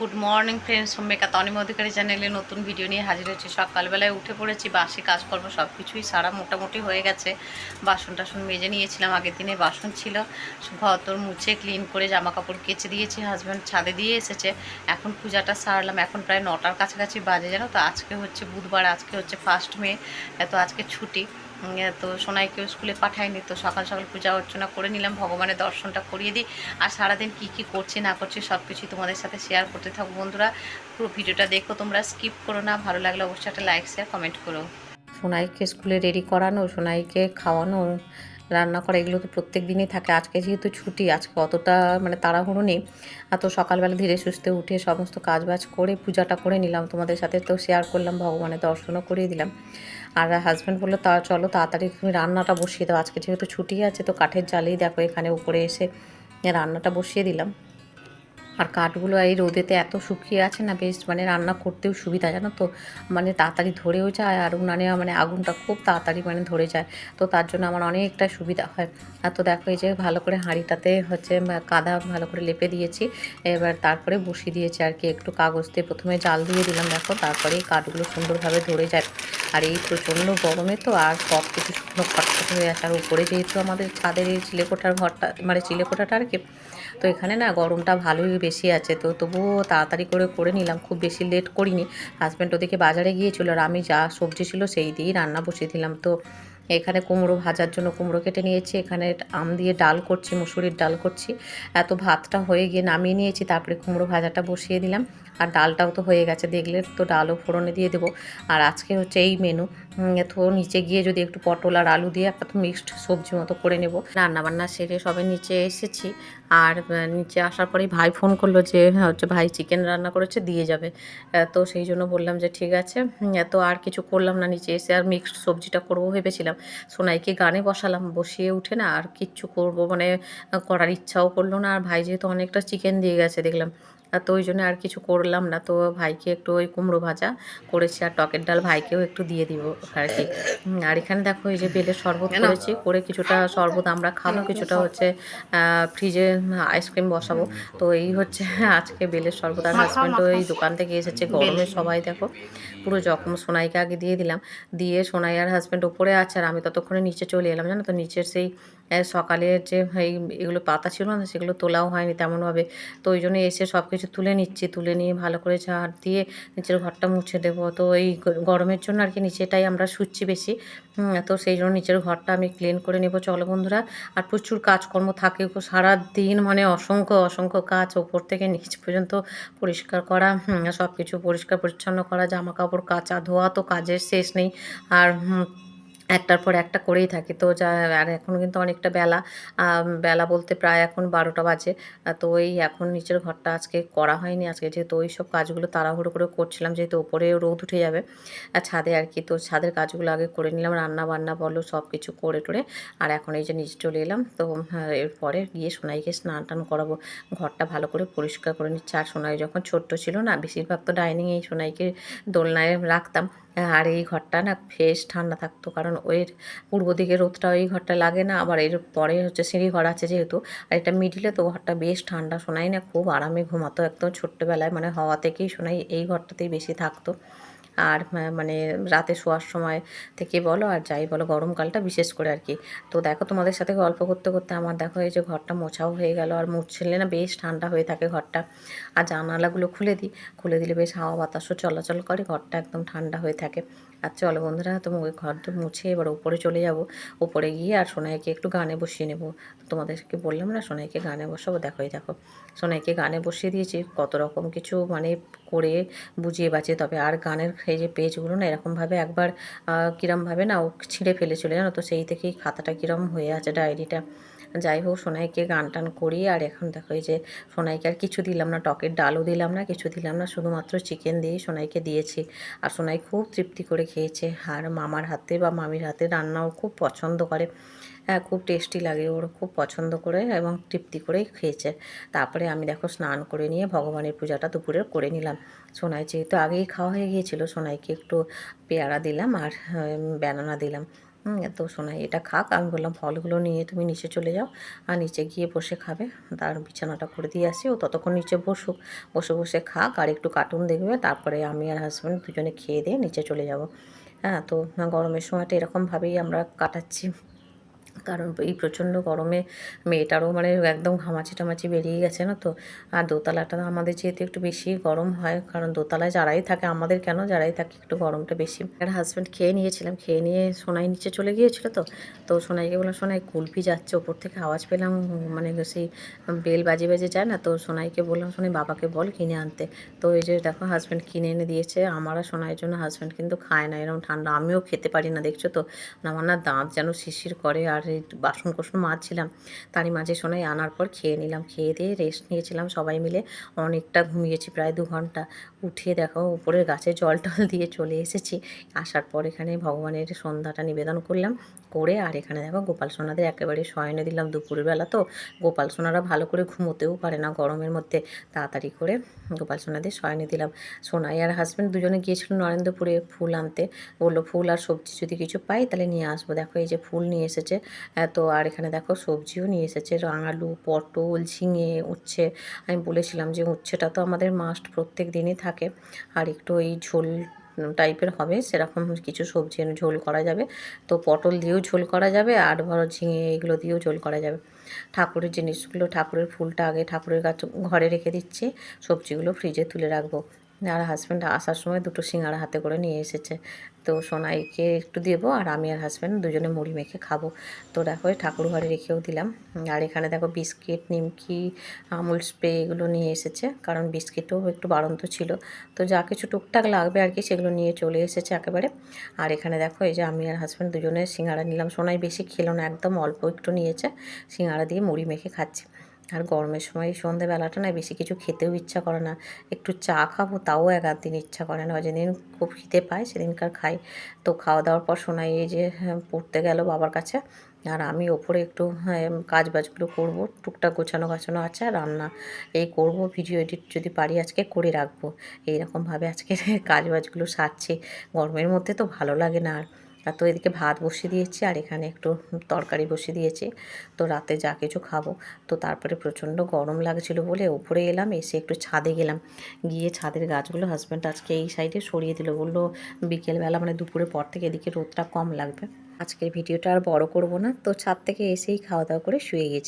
Good morning friends হোমেকা তনিম অধিকারী চ্যানেলে নতুন ভিডিও নিয়ে হাজির হয়েছি। সকালবেলায় উঠে পড়েছি, বাসি কাজকর্ম সব কিছুই সারা মোটামুটি হয়ে গেছে। বাসন টাসন মেজে নিয়েছিলাম, আগের দিনে বাসন ছিল। ঘর তোর মুছে ক্লিন করে জামা কাপড় কেচে দিয়েছি হাজব্যান্ড ছাদে দিয়ে এসেছে। এখন পূজাটা সারলাম, এখন প্রায় নটার কাছাকাছি বাজে, জানো তো? আজকে হচ্ছে বুধবার, আজকে হচ্ছে ফার্স্ট মে তো আজকে ছুটি। তো সোনাইকেও স্কুলে পাঠায়নি, তো সকাল সকাল পূজা অর্চনা করে নিলাম, ভগবানের দর্শনটা করিয়ে দিই। আর সারাদিন কী কী করছি, না করছি, সব কিছুই তোমাদের সাথে শেয়ার করতে থাকব। বন্ধুরা, পুরো ভিডিওটা দেখো, তোমরা স্কিপ করো না, ভালো লাগলে অবশ্যই একটা লাইক শেয়ার কমেন্ট করো। সোনাইকে স্কুলে রেডি করানো, সোনাইকে খাওয়ানো, রান্না করা, এগুলো তো প্রত্যেক দিনই থাকে। আজকে যেহেতু ছুটি, আজকে অতটা মানে তাড়াহুড়ো নেই। আর তো সকালবেলা ধীরে সুস্থে উঠে সমস্ত কাজবাজ করে, পূজাটা করে নিলাম তোমাদের সাথে, তো শেয়ার করলাম, ভগবানের দর্শনও করিয়ে দিলাম। আর হাজব্যান্ড বলল, তা চলো তাড়াতাড়ি তুমি রান্নাটা বসিয়ে দাও, আজকে যেহেতু ছুটি আছে তো কাঠের জালেই দেখো এখানে উপরে এসে রান্নাটা বসিয়ে দিলাম। আর কাঠগুলো এই রোদেতে এত শুকিয়ে আছে না, বেশ মানে রান্না করতেও সুবিধা জানো তো? মানে তাড়াতাড়ি ধরেও যায় আর উনানে মানে আগুনটা খুব তাড়াতাড়ি মানে ধরে যায়। তো তার জন্য আমার অনেকটা সুবিধা হয়। আর তো দেখো এই যে ভালো করে হাঁড়িটাতে হচ্ছে কাদা ভালো করে লেপে দিয়েছি। এবার তারপরে বসিয়ে দিয়েছি আর কি। একটু কাগজ দিয়ে প্রথমে জাল দিয়ে দিলাম দেখো, তারপরে এই কাঠগুলো সুন্দরভাবে ধরে যায়। আর এই প্রচণ্ড গরমে তো আর সব কিছু শুকনো খটখট হয়ে আসে আর উপরে যেহেতু আমাদের ছাদের এই চিলেকোঠার ঘরটা মানে চিলেকোঠাটা আর কি, তো এখানে না গরমটা ভালোই বেশি আছে। তো তবুও তাড়াতাড়ি করে করে নিলাম, খুব বেশি লেট করিনি। হাজব্যান্ড ওদিকে বাজারে গিয়েছিল আর আমি যা সবজি ছিল সেই দিয়েই রান্না বসিয়ে দিলাম। তো এখানে কুমড়ো ভাজার জন্য কুমড়ো কেটে নিয়েছি এখানে আম দিয়ে ডাল করছি মুসুরির ডাল করছি। এত ভাতটা হয়ে গিয়ে নামিয়ে নিয়েছি তারপরে কুমড়ো ভাজাটা বসিয়ে দিলাম। আর ডালটাও তো হয়ে গেছে দেখলে তো ডালও ফোড়নে দিয়ে দেবো। আর আজকে হচ্ছে এই মেনু তো নিচে গিয়ে যদি একটু পটল আর আলু দিয়ে একটা তো মিক্সড সবজি মতো করে নেব। রান্নাবান্না সেরে সবে নিচে এসেছি। আর নিচে আসার পরেই ভাই ফোন করল যে হ্যাঁ, হচ্ছে ভাই চিকেন রান্না করেছে দিয়ে যাবে। তো সেই জন্য বললাম যে ঠিক আছে। তো আর কিছু করলাম না নিচে এসে আর মিক্সড সবজিটা করব ভেবেছিলাম। সোনাইকে গানে বসালাম, বসিয়ে উঠে না আর কিচ্ছু করব মানে করার ইচ্ছাও করল না। আর ভাই যেহেতু অনেকটা চিকেন দিয়ে গেছে, দেখলাম তো ওই জন্য আর কিছু করলাম না। তো ভাইকে একটু ওই কুমড়ো ভাজা করেছি আর টকের ডাল ভাইকেও একটু দিয়ে দিব আর কি। আর এখানে দেখো এই যে বেলের শরবত করেছি করে কিছুটা শরবত আমরা খাব কিছুটা হচ্ছে ফ্রিজে আইসক্রিম বসাবো। তো এই হচ্ছে আজকে বেলের শরবত আর হাজব্যান্ড ওই দোকান থেকে এসেছে গরমে সবাই দেখো পুরো যখন সোনাইকে আগে দিয়ে দিলাম দিয়ে সোনাই আর হাজব্যান্ড ওপরে আছে আর আমি ততক্ষণে নিচে চলে এলাম জানো তো? নিচের সেই আহ, সকালের যে এই এগুলো পাতা ছিল না সেগুলো তোলাও হয়নি তেমনভাবে। তো ওই জন্য এসে সব কিছু তুলে নিচ্ছি তুলে নিয়ে ভালো করে ঝাড় দিয়ে নিচের ঘরটা মুছে দেবো। তো এই গরমের জন্য আর কি নিচেটাই আমরা শুচ্ছি বেশি। তো সেই জন্য নিচের ঘরটা আমি ক্লিন করে নেব। চলো বন্ধুরা আর প্রচুর কাজকর্ম থাকে সারা দিন মানে অসংখ্য অসংখ্য কাজ ওপর থেকে নিচ পর্যন্ত পরিষ্কার করা সব কিছু পরিষ্কার পরিচ্ছন্ন করা জামা কাপড় কাচা ধোয়া তো কাজের শেষ নেই। আর একটার পর একটা করেই থাকি। তো যা আর এখন কিন্তু অনেকটা বেলা। বেলা বলতে প্রায় এখন বারোটা বাজে। তো ওই এখন নিচের ঘরটা আজকে করা হয়নি। আজকে যেহেতু ওই সব কাজগুলো তাড়াহুড়ো করে করছিলাম যেহেতু ওপরে রোদ উঠে যাবে আর ছাদে আর কি। তো ছাদের কাজগুলো আগে করে নিলাম রান্না বান্না বলো সব কিছু করে টোরে। আর এখন এই যে নিচে চলে এলাম তো হ্যাঁ, এরপরে গিয়ে সোনাইকে স্নান টান করাবো। ঘরটা ভালো করে পরিষ্কার করে নিচ্ছে। আর সোনাই যখন ছোট্ট ছিল না বেশিরভাগ তো ডাইনিংয়েই সোনাইকে দোলনায় রাখতাম। আর এই ঘরটা না ফ্রেশ ঠান্ডা থাকতো, কারণ ওই পূর্ব দিকে রোদটা ওই ঘরটা লাগে না, আবার এর পরে হচ্ছে সিঁড়ি ঘর আছে যেহেতু, আর এটা মিডিলে তো ঘরটা বেশ ঠান্ডা শোনাই না খুব আরামে ঘুমাতো, একদম ছোট্টবেলায় মানে হওয়া থেকেই শোনাই এই ঘরটাতেই বেশি থাকতো। আর মানে রাতে শোয়ার সময় থেকে বলো আর যাই বলো গরমকালটা বিশেষ করে আর কি। তো দেখো তোমাদের সাথে গল্প করতে করতে আমার দেখো এই যে ঘরটা মোছাও হয়ে গেল আর মুছলে না বেশ ঠান্ডা হয়ে থাকে ঘরটা। আর জানালাগুলো খুলে দিই। খুলে দিলে বেশ হাওয়া বাতাসও চলাচল করে, ঘরটা একদম ঠান্ডা হয়ে থাকে। আর চলো বন্ধুরা তুমি ওই ঘরটা মুছে এবার উপরে চলে যাব। উপরে গিয়ে আর সোনাইকে একটু গানে বসিয়ে নেব। তো তোমাদেরকে বললাম না, সোনাইকে গানে বসাবো? দেখো, এই দেখো, সোনাইকে গানে বসিয়ে দিয়েছি। কত রকম কিছু মানে করে বুঝিয়ে বাঁচিয়ে, তবে আর গানের এই যে পেজগুলো না, এরকমভাবে একবার কিরমভাবে না ও ছিঁড়ে ফেলেছিল জানো? তো সেই থেকেই খাতাটা কিরম হয়ে আছে ডায়েরিটা। যাই হোক, সোনাইকে গান টান করি আর এখন দেখো এই যে সোনাইকে আর কিছু দিলাম না, টকের ডালও দিলাম না, কিছু দিলাম না, শুধুমাত্র চিকেন দিয়েই সোনাইকে দিয়েছি। আর সোনাই খুব তৃপ্তি করে খেয়েছে আর মামার হাতে বা মামির হাতে রান্নাও খুব পছন্দ করে। হ্যাঁ খুব টেস্টি লাগে ওর, খুব পছন্দ করে এবং তৃপ্তি করেই খেয়েছে। তারপরে আমি দেখো স্নান করে নিয়ে ভগবানের পূজাটা দুপুরে করে নিলাম। সোনাই যেহেতু আগেই খাওয়া হয়ে গিয়েছিল, সোনাইকে একটু পেয়ারা দিলাম আর ব্যানানা দিলাম। তো শোনাই এটা খাক। আমি বললাম, ফলগুলো নিয়ে তুমি নিচে চলে যাও। আর নিচে গিয়ে বসে খাবে। তার বিছানাটা করে দিয়ে আসি। ও ততক্ষণ নিচে বসুক। বসে বসে খাক আর একটু কার্টুন দেখবে। তারপরে আমি আর হাজব্যান্ড দুজনে খেয়ে দিয়ে নিচে চলে যাব। হ্যাঁ তো গরমের সময়টা এরকমভাবেই আমরা কাটাচ্ছি। কারণ এই প্রচণ্ড গরমে মেয়েটারও মানে একদম ঘামাচি টামাচি বেরিয়ে গেছে না তো। আর দোতলাটা আমাদের যেহেতু একটু বেশি গরম হয়, কারণ দোতলায় যারাই থাকে, আমাদের কেন যারাই থাকে একটু গরমটা বেশি। আর হাজব্যান্ড খেয়ে নিয়েছিলাম, খেয়ে নিয়ে সোনাই নিচে চলে গিয়েছিল তো। তো সোনাইকে বললাম, সোনাই কুলফি যাচ্ছে, ওপর থেকে আওয়াজ পেলাম মানে সেই বেল বাজে বাজে যায় না তো সোনাইকে বললাম, সোনাই বাবাকে বল কিনে আনতে। তো এই যে দেখো হাজব্যান্ড কিনে এনে দিয়েছে, আমার আর সোনাইয়ের জন্য হাজব্যান্ড কিন্তু খায় না এরকম ঠান্ডা। আমিও খেতে পারি না, দেখছ তো? আমার না দাঁত যেন শিশির করে, আর এই বাসন কোসন মাজছিলাম। তারই মাঝে সোনাই আনার পর খেয়ে নিলাম। খেয়ে দিয়ে রেস্ট নিয়েছিলাম সবাই মিলে। অনেকটা ঘুমিয়েছি প্রায় দু ঘণ্টা। উঠিয়ে দেখো, উপরের গাছে জল টল দিয়ে চলে এসেছি। আসার পর এখানে ভগবানের সন্ধ্যাটা নিবেদন করলাম করে। আর এখানে দেখো, গোপাল সোনাদের একেবারে শয়নে দিলাম দুপুরবেলা তো। গোপাল সোনারা ভালো করে ঘুমোতেও পারে না গরমের মধ্যে। তাড়াতাড়ি করে গোপাল সোনাদের শয়নে দিলাম। সোনাই আর হাজব্যান্ড দুজনে গিয়েছিল নরেন্দ্রপুরে ফুল আনতে। বলল, ফুল আর সবজি যদি কিছু পাই তাহলে নিয়ে আসব। দেখো, এই যে ফুল নিয়ে এসেছে। তো আর এখানে দেখো সবজিও নিয়ে এসেছে রাঙালু পটল, ঝিঙে, উচ্ছে। আমি বলেছিলাম যে উচ্ছেটা তো আমাদের মাস্ট প্রত্যেক দিনই থাকে। আর একটু এই ঝোল টাইপের হবে, সেরকম কিছু সবজি ঝোল করা যাবে। তো পটল দিয়েও ঝোল করা যাবে, আর ধরো ঝিঙে এগুলো দিয়েও ঝোল করা যাবে। ঠাকুরের জিনিসগুলো, ঠাকুরের ফুলটা আগে ঠাকুরের গাছ ঘরে রেখে দিচ্ছি, সবজিগুলো ফ্রিজে তুলে রাখব। আর হাজব্যান্ড আসার সময় দুটো সিঙ্গারা হাতে করে নিয়ে এসেছে। তো সোনাইকে একটু দেবো আর আমি আর হাজব্যান্ড দুজনে মুড়ি মেখে খাব। তো দেখো ঠাকুর ঘরে রেখেও দিলাম। আর এখানে দেখো বিস্কিট, নিমকি, আমুল স্প্রে এগুলো নিয়ে এসেছে। কারণ বিস্কিটও একটু বাড়ন্ত ছিল। তো যা কিছু টুকটাক লাগবে আর কি সেগুলো নিয়ে চলে এসেছে একেবারে। আর এখানে দেখো, এই যে আমি আর হাজব্যান্ড দুজনে সিঙ্গারা নিলাম। সোনাই বেশি খেলো না, একদম অল্প একটু নিয়েছে। সিঙ্গারা দিয়ে মুড়ি মেখে খাচ্ছে। আর গরমের সময় সন্ধেবেলাটা না বেশি কিছু খেতেও ইচ্ছা করে না। একটু চা খাব তাও এক আধ দিন ইচ্ছা করে না। যেদিন খুব খিদে পায় সেদিনকার খাই। তো খাওয়া দাওয়ার পর শোনাই এই যে হ্যাঁ, পড়তে গেল বাবার কাছে। আর আমি ওপরে একটু হ্যাঁ, কাজ বাজগুলো করব। টুকটাক গোছানো গাছানো আছে আর রান্না এই করব। ভিডিও এডিট যদি পারি আজকে করে রাখব। এইরকমভাবে আজকে কাজ বাজগুলো সারছি। গরমের মধ্যে তো ভালো লাগে না আর। আর তো এদিকে ভাত বসিয়ে দিয়েছি আর এখানে একটু তরকারি বসিয়ে দিয়েছি। তো রাতে যা কিছু খাব। তো তারপরে প্রচণ্ড গরম লাগছিল বলে ওপরে এলাম, এসে একটু ছাদে গেলাম। গিয়ে ছাদের গাছগুলো হাজব্যান্ড আজকে এই সাইডে সরিয়ে দিল। বলল, বিকেলবেলা মানে দুপুরের পর থেকে এদিকে রোদটা কম লাগবে। আজকের ভিডিওটা আর বড় করব না। তো ছাদ থেকে এসেই খাওয়া দাওয়া করে শুয়ে গেছি।